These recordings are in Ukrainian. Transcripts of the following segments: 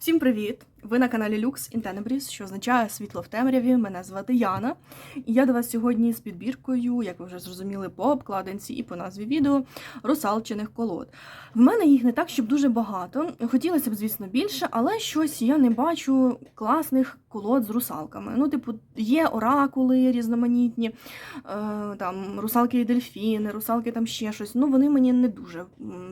Всім привіт! Ви на каналі Lux in Tenebris, що означає світло в темряві. Мене звати Яна. І я до вас сьогодні з підбіркою, як ви вже зрозуміли, по обкладинці і по назві відео русалчених колод. В мене їх не так, щоб дуже багато. Хотілося б, звісно, більше, але щось я не бачу класних колод з русалками. Ну, типу, є оракули різноманітні, е, там русалки і дельфіни, русалки там ще щось. Ну, вони мені не дуже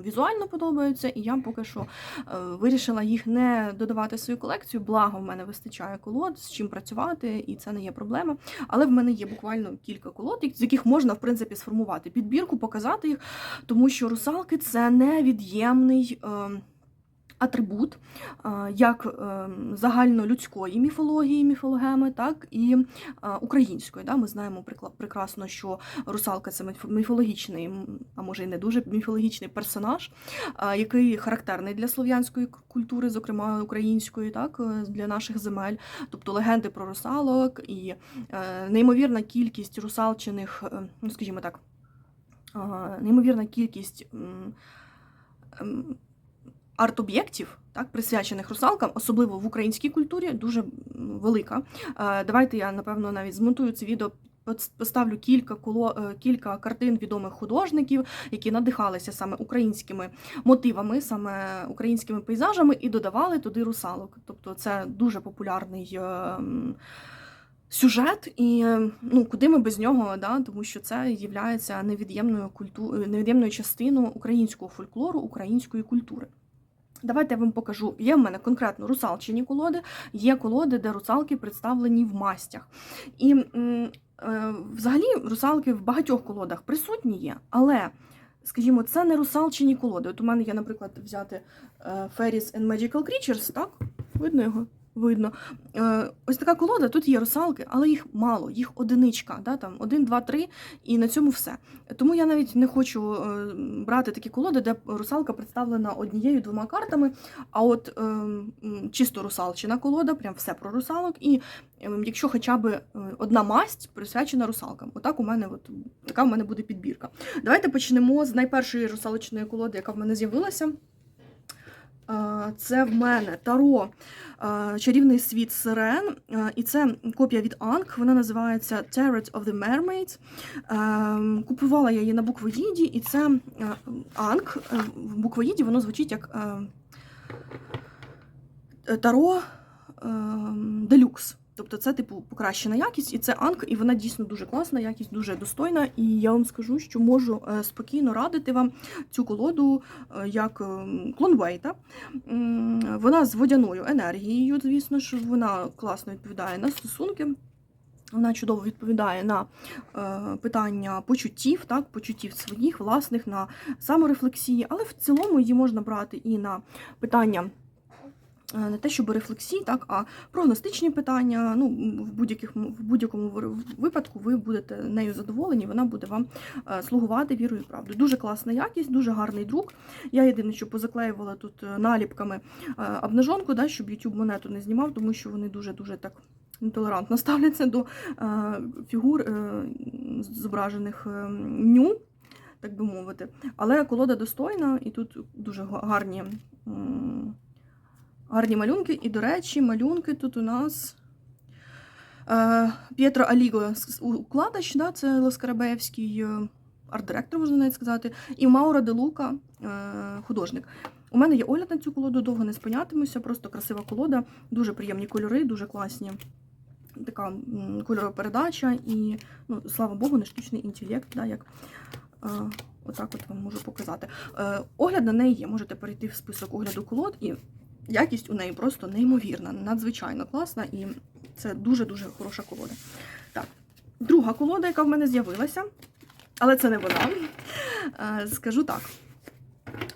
візуально подобаються, і я поки що е, вирішила їх не додавати свою колекцію. Благо, в мене вистачає колод, з чим працювати, і це не є проблема. Але в мене є буквально кілька колод, з яких можна, в принципі, сформувати підбірку, показати їх, тому що русалки це невід'ємний. Е, Атрибут е, як е, загальнолюдської міфології, міфологеми, так і е, української. Да? Ми знаємо прекрасно, що русалка це міфологічний, а може і не дуже міфологічний персонаж, який характерний для слов'янської культури, зокрема української, так для наших земель. Тобто легенди про русалок і неймовірна кількість русалчених, е, ну скажімо так, неймовірна кількість. Арт-об'єктів, так, присвячених русалкам, особливо в українській культурі, дуже велика. Е, Давайте я, напевно, навіть змонтую це відео. Поставлю кілька коло е, кілька картин відомих художників, які надихалися саме українськими мотивами, саме українськими пейзажами, і додавали туди русалок. Тобто це дуже популярний е, сюжет, і ну куди ми без нього, да? тому що це є невід'ємною культу... невід'ємною частиною українського фольклору, української культури. Давайте я вам покажу. Є в мене конкретно русалчині колоди, є колоди, де русалки представлені в мастях. І е, взагалі русалки в багатьох колодах присутні є, але, скажімо, це не русалчині колоди. От у мене є, наприклад, взяти е, Fairies and Magical Creatures, так? Видно його? Видно. Е, ось така колода, тут є русалки, але їх мало, їх одиничка, да, там, один, два, три, і на цьому все. Тому я навіть не хочу е, брати такі колоди, де русалка представлена однією двома картами. А от е, чисто русалчина колода, прям все про русалок. І е, якщо хоча б одна масть присвячена русалкам, отак у мене от, така у мене буде підбірка. Давайте почнемо з найпершої русалочної колоди, яка в мене з'явилася. Це в мене Таро Чарівний світ Сирен. І це копія від Анк. Вона називається Tarot of the Mermaids. Купувала я її на буквоїді, і це Анг, Анк. Е, В буквоїді воно звучить як Таро Делюкс. Тобто це, типу, покращена якість, і це Анк, і вона дійсно дуже класна, якість дуже достойна. І я вам скажу, що можу е, спокійно радити вам цю колоду е, як ем, клонвейта. Вона з водяною енергією, звісно ж, вона класно відповідає на стосунки. Вона чудово відповідає на е, питання почуттів, так, почуттів своїх, власних, на саморефлексії, але в цілому її можна брати і на питання. Е, Не те, щоб рефлексії, так, а прогностичні питання. Ну, в, будь-яких, в будь-якому випадку ви будете нею задоволені, вона буде вам е, слугувати вірою і правдою. Дуже класна якість, дуже гарний друк. Я єдине, що позаклеювала тут е, наліпками е, обнажонку, да, щоб YouTube монету не знімав, тому що вони дуже-дуже так нетолерантно ставляться до е, фігур е, зображених е, ню, так би мовити. Але колода достойна, і тут дуже гарні, м, гарні малюнки. І, до речі, малюнки тут у нас. е, П'єтро Аліго укладач, да, це Лоскарабеївський е, арт-директор, можна навіть сказати, і Маура де Лука, е, художник. У мене є огляд на цю колоду, довго не спинятимуся, просто красива колода, дуже приємні кольори, дуже класні. Така кольорова передача і, ну, слава Богу, не штучний інтелект, да, як е, отак от вам можу показати. Е, огляд на неї є, можете перейти в список огляду колод, і якість у неї просто неймовірна, надзвичайно класна, і це дуже-дуже хороша колода. Так, друга колода, яка в мене з'явилася, але це не вона. Е, скажу так.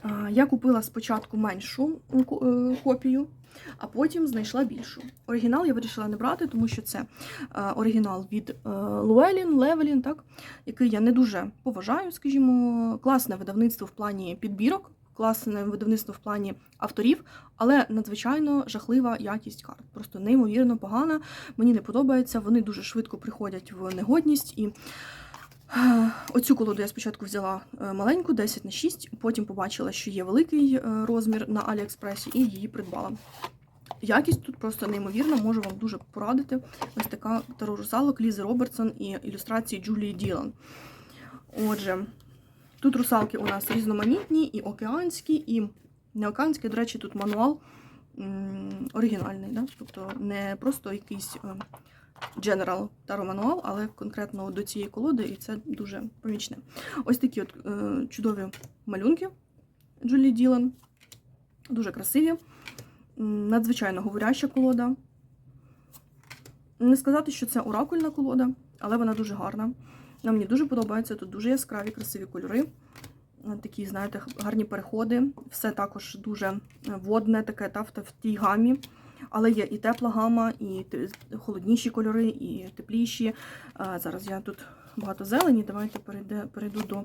Е, Я купила спочатку меншу е, копію, а потім знайшла більшу. Оригінал я вирішила не брати, тому що це оригінал від Llewellyn, так, який я не дуже поважаю, скажімо, класне видавництво в плані підбірок, класне видавництво в плані авторів, але надзвичайно жахлива якість карт. Просто неймовірно погана. Мені не подобається. Вони дуже швидко приходять в негодність і. е, Оцю колоду я спочатку взяла е, маленьку, 10 на 6, потім побачила, що є великий е, розмір на Аліекспресі, і її придбала. Якість тут просто неймовірна, можу вам дуже порадити. Ось така таро русалок Лізи Робертсон і ілюстрації Джулії Ділан. Отже, тут русалки у нас різноманітні, і океанські, і неокеанські. До речі, тут мануал оригінальний, да? тобто не просто якийсь е, General Таро мануал, але конкретно до цієї колоди, і це дуже помічне. Ось такі от е, чудові малюнки Джулі Ділан. Дуже красиві. Надзвичайно говоряща колода. Не сказати, що це оракульна колода, але вона дуже гарна. Вона мені дуже подобається. Тут дуже яскраві, красиві кольори. Е, Такі, знаєте, гарні переходи. Все також дуже е, водне, таке та, в тій гамі. Але є і тепла гама, і холодніші кольори, і тепліші. А, Зараз я тут багато зелені. Давайте перейду до.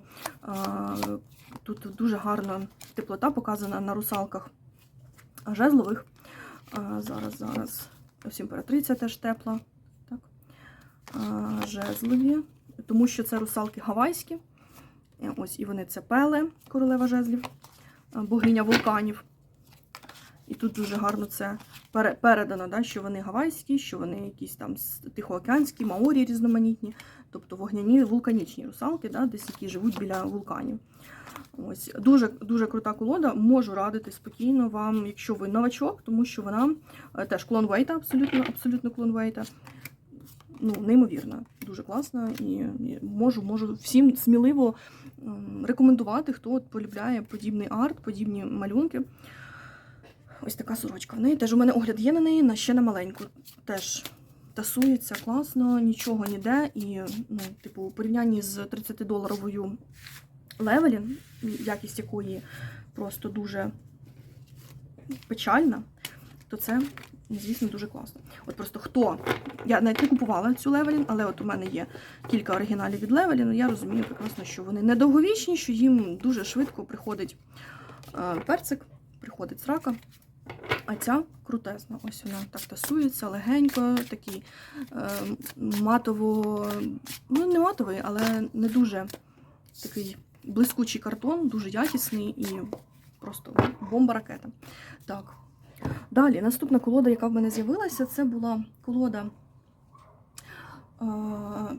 Тут дуже гарна теплота показана на русалках жезлових. Зараз, зараз. Ось імператриця теж тепла. Так. Жезлові. Тому що це русалки гавайські. Е, Ось і вони це пеле, королева жезлів, богиня вулканів. І тут дуже гарно це передано, да, що вони гавайські, що вони якісь там тихоокеанські, маорі різноманітні, тобто вогняні вулканічні русалки, да, десь які живуть біля вулканів. Ось дуже дуже крута колода. Можу радити спокійно вам, якщо ви новачок, тому що вона е, теж клон Вейта, абсолютно, абсолютно клон Вейта. Ну, неймовірна, дуже класна. І можу, можу всім сміливо ем, рекомендувати, хто от полюбляє подібний арт, подібні малюнки. Ось така сорочка. В неї теж у мене огляд є на неї, на ще на маленьку. Теж тасується класно, нічого ніде. І, ну, типу, у порівнянні з 30-доларовою левелін, якість якої просто дуже печальна, то це, звісно, дуже класно. От просто хто. Я навіть не купувала цю левелін, але от у мене є кілька оригіналів від левелін, я розумію прекрасно, що вони недовговічні, що їм дуже швидко приходить е, перцик, приходить срака. А ця крутезна. Ось вона так тасується, легенько, такий е, матово, ну не матовий, але не дуже такий блискучий картон, дуже якісний і просто бомба-ракета. Так. Далі, наступна колода, яка в мене з'явилася, це була колода е,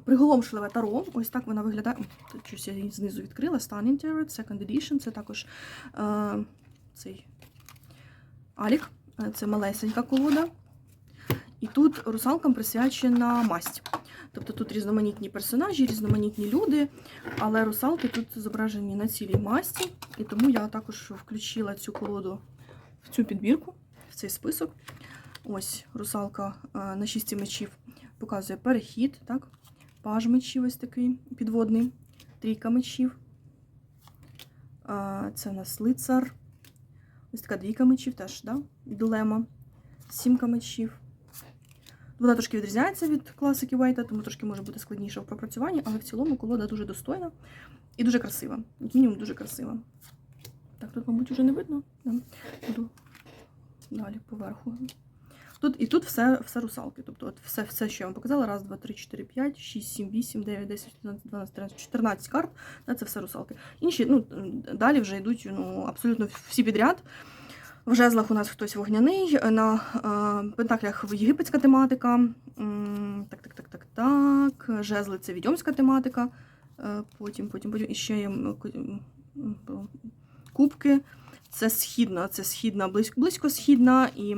приголомшливе таро. Ось так вона виглядає. Щось я її знизу відкрила. Stunning Tarot, Second Edition. Це також е, цей Алік. Е, Це малесенька колода. І тут русалкам присвячена масть. Тобто тут різноманітні персонажі, різноманітні люди, але русалки тут зображені на цілій масті. І тому я також включила цю колоду в цю підбірку, цей список. Ось русалка е, на шісті мечів показує перехід, так? Паж мечів ось такий підводний, трійка мечів. Е, Це у нас лицар. Ось така двійка мечів теж, да? дилема. Сімка мечів. Вона трошки відрізняється від класики Вайта, тому трошки може бути складніше в пропрацюванні, але в цілому колода дуже достойна і дуже красива. Як мінімум дуже красива. Так, тут, мабуть, вже не видно. Буду далі поверху. Тут, і тут все, все русалки. Тобто от все, все, що я вам показала, раз, два, три, чотири, п'ять, шість, сім, вісім, дев'ять, десять, 11, 12, 13, 14 карт. Це все русалки. Інші, ну, далі вже йдуть ну, абсолютно всі підряд. В жезлах у нас хтось вогняний, на е, пентаклях єгипетська тематика. Так, так, так, так, так. Жезли це відьомська тематика. Е, Потім, потім, потім є ку- м, м, кубки. Це східна, це східна, близько, східна і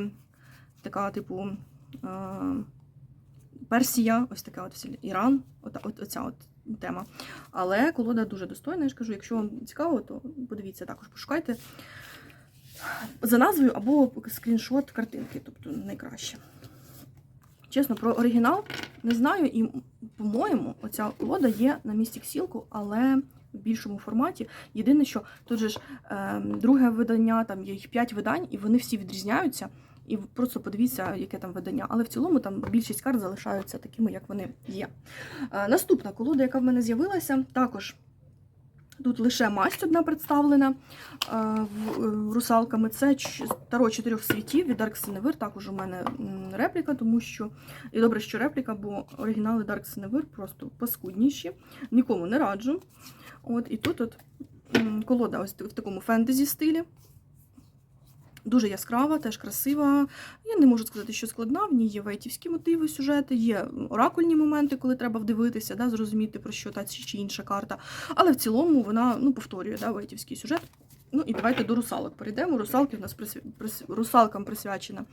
така, типу, е, Персія, ось така от Іран, от, от, оця от тема. Але колода дуже достойна. Я ж кажу, якщо вам цікаво, то подивіться також, пошукайте за назвою або скріншот картинки, тобто найкраще. Чесно, про оригінал не знаю, і, по-моєму, оця колода є на місці Ксілку, але в більшому форматі. Єдине, що тут же ж е, друге видання, там є їх 5 видань, і вони всі відрізняються. І просто подивіться, яке там видання. Але в цілому там більшість карт залишаються такими, як вони є. Е, наступна колода, яка в мене з'явилася, також тут лише масть одна представлена е, в, в русалками. Це ч- таро чотирьох світів від Dark Sinevir. Також у мене репліка, тому що і добре, що репліка, бо оригінали Dark Sinevir просто паскудніші. Нікому не раджу. От, і тут от колода ось в такому фентезі стилі. Дуже яскрава, теж красива. Я не можу сказати, що складна. В ній є вейтівські мотиви, сюжети, є оракульні моменти, коли треба вдивитися, да, зрозуміти, про що та чи інша карта. Але в цілому вона ну, повторює да, вейтівський сюжет. Ну і давайте до русалок перейдемо. Русалки в нас присвя... прис- русалкам присвячена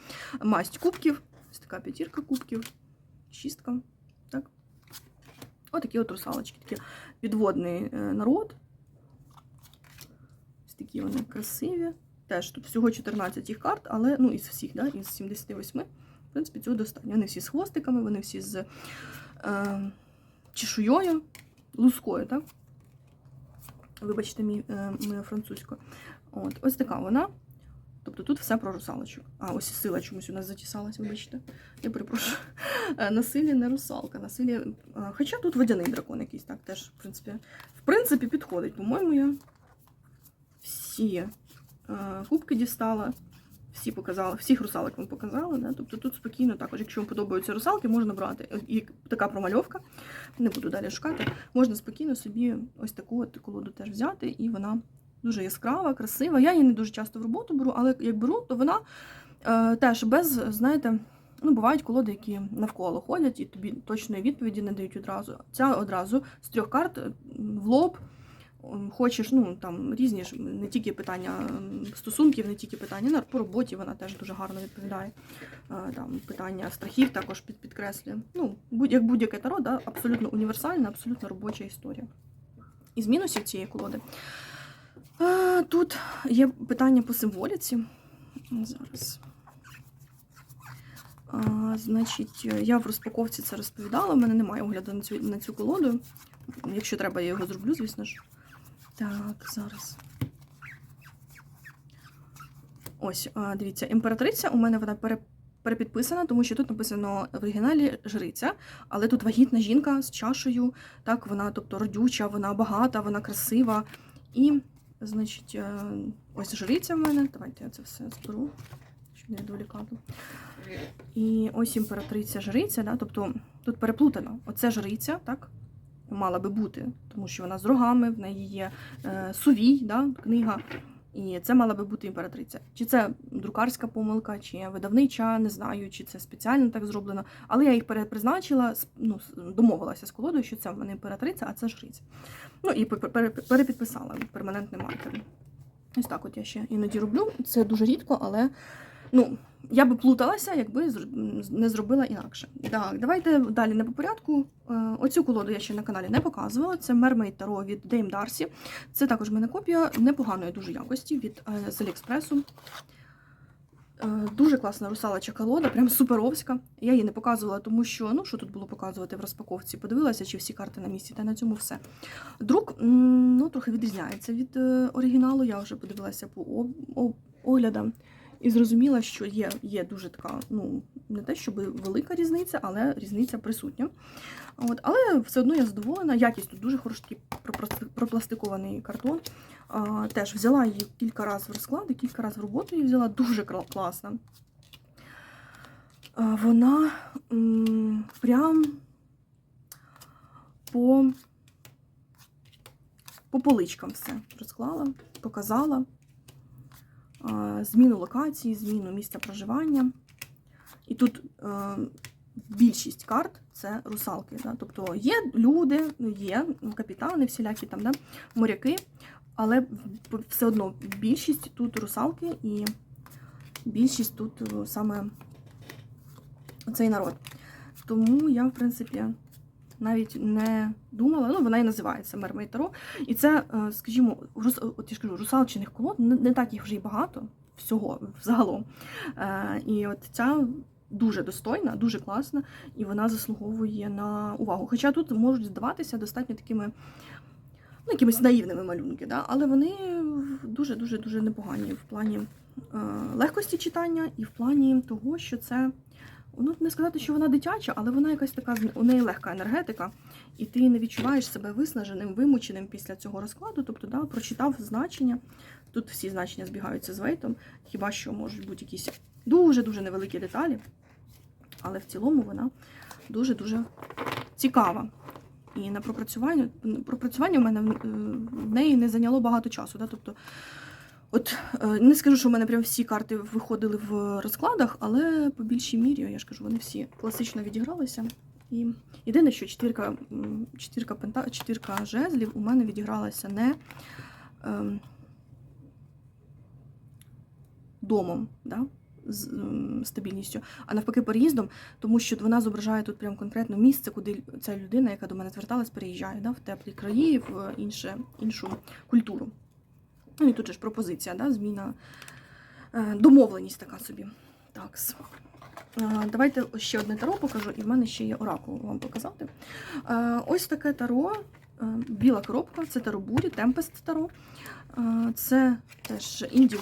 масть кубків. Ось така п'ятірка кубків, шістка. Так. Отакі от русалочки, такі підводний е, народ. Ось такі вони красиві. Теж тут всього 14 їх карт, але ну, із всіх, да, із 78, в принципі, цього достатньо. Вони всі з хвостиками, вони всі з е, чешуйою, лускою, так? Вибачте, мій, е, моє французьке. От, ось така вона. Тобто тут все про русалочок. А, ось сила чомусь у нас затісалась, вибачте. Я перепрошую. Е, Насилі не русалка. Насилі... е, Хоча тут водяний дракон якийсь, так, теж, в принципі, в принципі, підходить. По-моєму, я всі е, кубки дістала, всі показала, всіх русалок вам показала. Да? Тобто тут спокійно також, якщо вам подобаються русалки, можна брати. І така промальовка, не буду далі шукати. Можна спокійно собі ось таку от колоду теж взяти, і вона дуже яскрава, красива. Я її не дуже часто в роботу беру, але як беру, то вона е, теж без, знаєте, ну, бувають колоди, які навколо ходять, і тобі точної відповіді не дають одразу. Ця одразу з трьох карт в лоб. Хочеш, ну там різні ж не тільки питання стосунків, не тільки питання по роботі, вона теж дуже гарно відповідає. Е, Там питання страхів також під, підкреслює. Ну, будь, як будь-яке таро, да, абсолютно універсальна, абсолютно робоча історія. Із мінусів цієї колоди. Тут є питання по символіці. Зараз. А, значить, я в розпаковці це розповідала. У мене немає огляду на цю, на цю колоду. Якщо треба, я його зроблю, звісно ж. Так, зараз. Ось, дивіться, імператриця у мене вона пере, перепідписана, тому що тут написано в оригіналі жриця, але тут вагітна жінка з чашею. Так, вона, тобто, родюча, вона багата, вона красива. І, значить, е, ось жриця в мене. Давайте я це все зберу, щоб не відволікати. І ось імператриця жриця, да? тобто тут переплутано. Оце жриця, так? Мала би бути, тому що вона з рогами, в неї є е, сувій, да? книга. І це мала би бути імператриця. Чи це друкарська помилка, чи видавнича, не знаю, чи це спеціально так зроблено. Але я їх перепризначила, ну, домовилася з колодою, що це в мене імператриця, а це жриця. Ну і пер- пер- перепідписала перманентним маркером. Ось так от я ще іноді роблю. Це дуже рідко, але ну, я би плуталася, якби не зробила інакше. Так, давайте далі не по порядку. Е, Оцю колоду я ще на каналі не показувала. Це Mermaid Tarot від Dame Darcy. Це також в мене копія непоганої дуже якості від е, з Аліекспресу. Е, Дуже класна русалоча колода, прям суперовська. Я її не показувала, тому що ну що тут було показувати в розпаковці. Подивилася, чи всі карти на місці, та на цьому все. Друк ну, трохи відрізняється від оригіналу. Я вже подивилася по оглядам і зрозуміла, що є, є дуже така, ну не те, щоб велика різниця, але різниця присутня. От, але все одно я задоволена. Якість тут дуже хороша, такий пропластикований картон. А, теж взяла її кілька разів в розклади, кілька разів в роботу її взяла, дуже класна. А, вона м, прям по, по поличкам все розклала, показала. А, Зміну локації, зміну місця проживання. І тут е, більшість карт це русалки. Тобто є люди, є капітани, всілякі там, да? моряки, але все одно більшість тут русалки і більшість тут е, саме цей народ. Тому я, в принципі, навіть не думала, ну вона і називається Мермейд Таро. І це, е, скажімо, рус, от я ж кажу, русалчиних колод не, не так їх вже й багато всього взагалом. Е, І от ця дуже достойна, дуже класна, і вона заслуговує на увагу. Хоча тут можуть здаватися достатньо такими ну, якимись наївними малюнки, да? але вони дуже-дуже дуже непогані в плані е, легкості читання і в плані того, що це. Ну, не сказати, що вона дитяча, але вона якась така, у неї легка енергетика, і ти не відчуваєш себе виснаженим, вимученим після цього розкладу. Тобто, да, прочитав значення. Тут всі значення збігаються з вейтом, хіба що можуть бути якісь дуже-дуже невеликі деталі. Але в цілому вона дуже-дуже цікава. І на пропрацювання, пропрацювання в мене е, в неї не зайняло багато часу. Да? Тобто От е, не скажу, що в мене прям всі карти виходили в розкладах, але по більшій мірі, я ж кажу, вони всі класично відігралися. І єдине, що четвірка, четвірка, пента, четвірка жезлів у мене відігралася не ем, домом, да? з ем, стабільністю, а навпаки переїздом, тому що вона зображає тут прям конкретно місце, куди ця людина, яка до мене зверталась, переїжджає да? в теплі краї, в інше, іншу культуру. Ну і тут же ж пропозиція, да? зміна, е, домовленість така собі. Так. Давайте ще одне таро покажу, і в мене ще є оракул вам показати. Е, Ось таке таро, е, біла коробка, це таро бурі, темпест таро. Е, Це теж інді,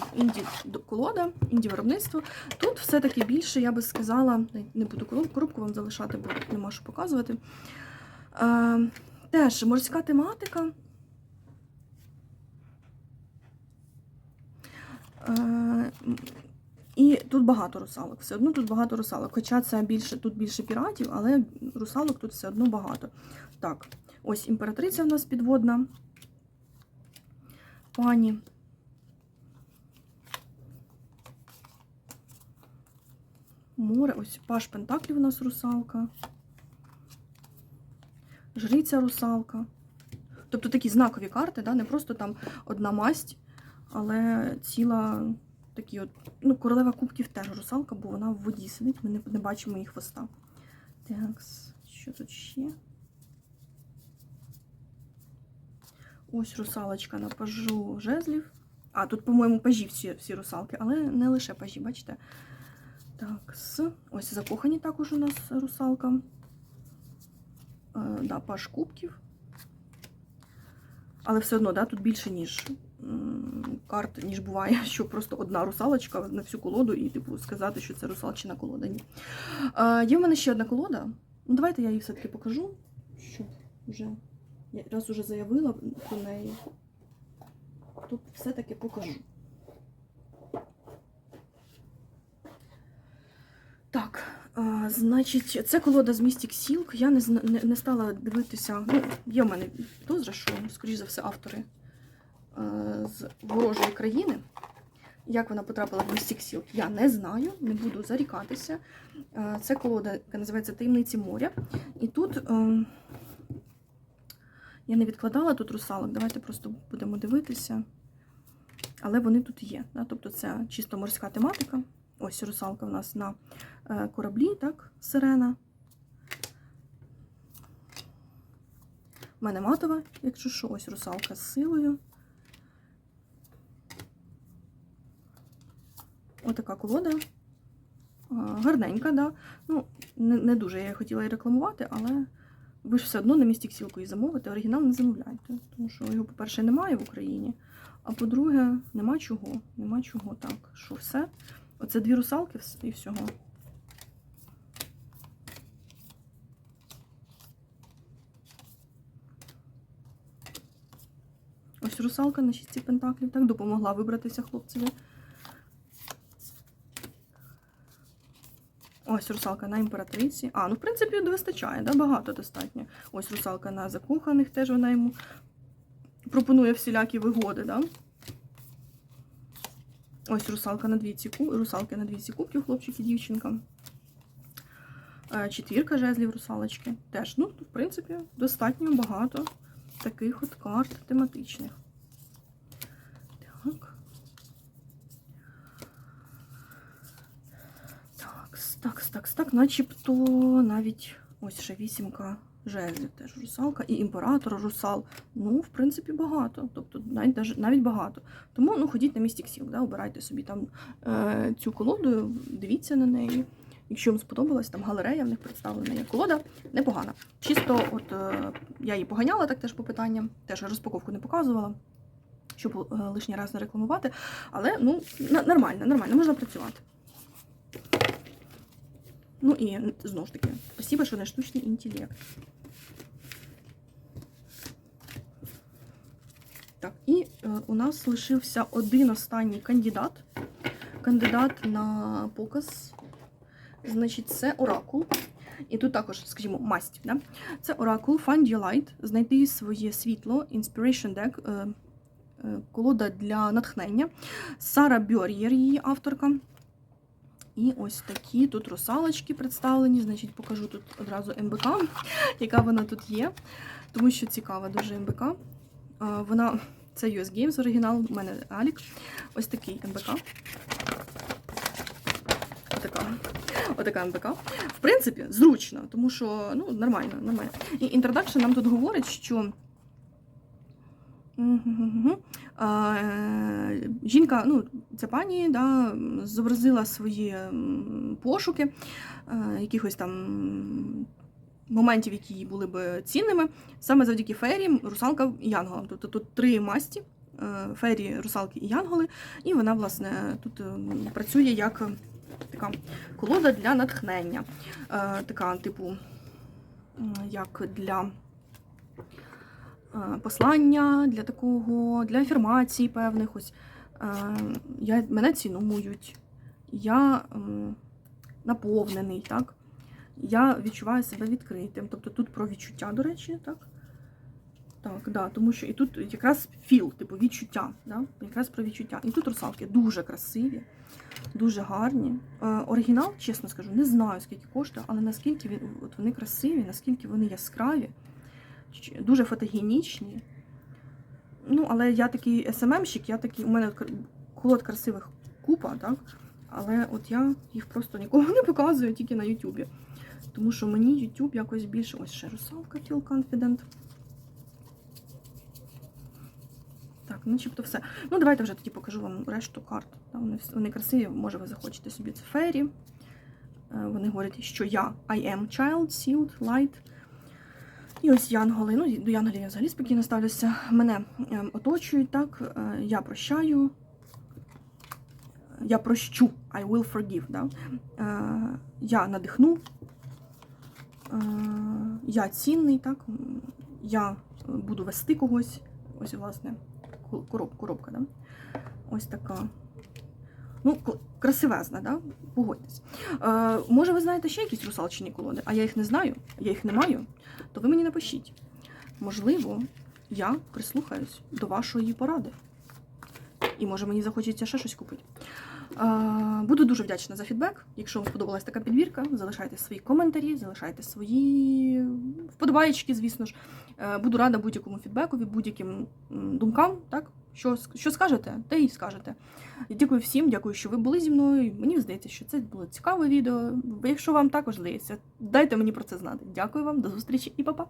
колода, інді виробництво. Тут все-таки більше, я би сказала, не буду короб- коробку вам залишати, бо нема що показувати. Е, Теж морська тематика. І тут багато русалок. Все одно тут багато русалок. Хоча це більше, тут більше піратів, але русалок тут все одно багато. Так, ось імператриця в нас підводна. Пані. Море, ось паш Пентаклів у нас русалка. Жриця русалка. Тобто такі знакові карти, да? не просто там одна масть, але ціла такі от. Ну, королева кубків теж русалка, бо вона в воді сидить, ми не, не бачимо її хвоста. Так, що тут ще? Ось русалочка на пажу жезлів. А, тут, по-моєму, пажі всі, всі русалки, але не лише пажі, бачите? Так, с. Ось закохані також у нас русалка. Е, да, паж кубків. Але все одно, да, тут більше, ніж карт, ніж буває, що просто одна русалочка на всю колоду, і, типу, сказати, що це русалчина колода. Ні. Е, є в мене ще одна колода. Ну, давайте я її все-таки покажу. Щоб вже я раз уже заявила про неї, то все-таки покажу. Так, а, значить, це колода з Mystic Silk. Я не, не, не стала дивитися. Ну, є в мене підозра, що, скоріш за все, автори з ворожої країни. Як вона потрапила в Mystic Silk, я не знаю, не буду зарікатися. Е, Це колода, яка називається Таємниці моря. І тут е, я не відкладала тут русалок. Давайте просто будемо дивитися. Але вони тут є. Тобто це чисто морська тематика. Ось русалка в нас на е, кораблі, так, сирена. У мене матова, якщо що, ось русалка з силою. Отака колода. Гарненька, да. Ну, не, не дуже я її хотіла і рекламувати, але ви ж все одно на місці ксілку і замовите, оригінал не замовляйте. Тому що його, по-перше, немає в Україні. А по-друге, нема чого. Нема чого так. Що все? Оце дві русалки і всього. Ось русалка на шісті пентаклів, так, допомогла вибратися хлопцеві. Ось русалка на імператриці. А, ну, в принципі, вистачає, да? багато достатньо. Ось русалка на закоханих, теж вона йому пропонує всілякі вигоди, да? Ось русалка на двійці русалки на двійці кубків, хлопчик і дівчинка. Е, Четвірка жезлів русалочки. Теж, ну, в принципі, достатньо багато таких от карт тематичних. Так. Так, так, так, начебто навіть ось ще вісімка жезлів теж русалка і імператор русал. Ну, в принципі, багато. Тобто навіть, навіть багато. Тому ну, ходіть на Silk, да, обирайте собі там е, цю колоду, дивіться на неї. Якщо вам сподобалась, там галерея в них представлена є. Колода непогана. Чисто, от е, я її поганяла так теж по питанням, теж розпаковку не показувала, щоб е, лишній раз не рекламувати. Але ну, нормально, нормально, можна працювати. Ну і знову ж таки, спасибо, що не штучний інтелект. Так, і е, у нас лишився один останній кандидат. Кандидат на показ. Значить, це оракул. І тут також, скажімо, масть. Да? Це оракул Find Your Light, знайти своє світло, Inspiration Deck, е, е, колода для натхнення. Сара Бьор'єр, її авторка. І ось такі тут русалочки представлені. Значить, покажу тут одразу МБК, яка вона тут є. Тому що цікава дуже МБК. Вона це US Games оригінал, у мене Алік. Ось такий МБК. Отака. Отака МБК. В принципі, зручно, тому що ну, нормально, нормально. І інтродакшн нам тут говорить, що. Е, Жінка, ну, ця пані, да, зобразила свої пошуки, е, якихось там моментів, які були б цінними, саме завдяки фері, русалкам і янголам. Тобто тут три масті: е, фері, русалки і янголи, і вона, власне, тут працює як така колода для натхнення. Така, типу, як для послання, для такого, для афірмацій певних. Ось е, я, мене цінують, я наповнений, так? Я відчуваю себе відкритим. Тобто тут про відчуття, до речі, так? Так, да, тому що і тут якраз філ, типу відчуття, да? якраз про відчуття. І тут русалки дуже красиві, дуже гарні. Е, оригінал, чесно скажу, не знаю, скільки коштує, але наскільки він, от вони красиві, наскільки вони яскраві, дуже фотогенічні. Ну, але я такий СММщик, я такий, у мене колод красивих купа, так? Але от я їх просто нікому не показую, тільки на Ютубі. Тому що мені YouTube якось більше. Ось ще русалка Feel Confident. Так, начебто все. Ну, давайте вже тоді покажу вам решту карт. Вони, вони красиві, може ви захочете собі це фері. Е, Вони говорять, що я I am child, sealed, light. І ось янголи. Ну, до янголів я взагалі спокійно ставлюся. Мене ем, оточують, так, е, я прощаю. Я прощу, I will forgive. Да? Е, я надихну. Е, я цінний, так? Я буду вести когось. Ось, власне, ко- короб, коробка, да? Ось така. Ну, красивезна, да? Погодьтесь. Е, може, ви знаєте ще якісь русалчині колоди, а я їх не знаю, я їх не маю, то ви мені напишіть. Можливо, я прислухаюсь до вашої поради. І може мені захочеться ще щось купити. Е, Буду дуже вдячна за фідбек. Якщо вам сподобалась така підбірка, залишайте свої коментарі, залишайте свої вподобаєчки, звісно ж. Е, Буду рада будь-якому фідбекові, будь-яким думкам. Так? Що, що скажете, те і скажете. Дякую всім, дякую, що ви були зі мною. Мені здається, що це було цікаве відео. Якщо вам також здається, дайте мені про це знати. Дякую вам, до зустрічі і па-па!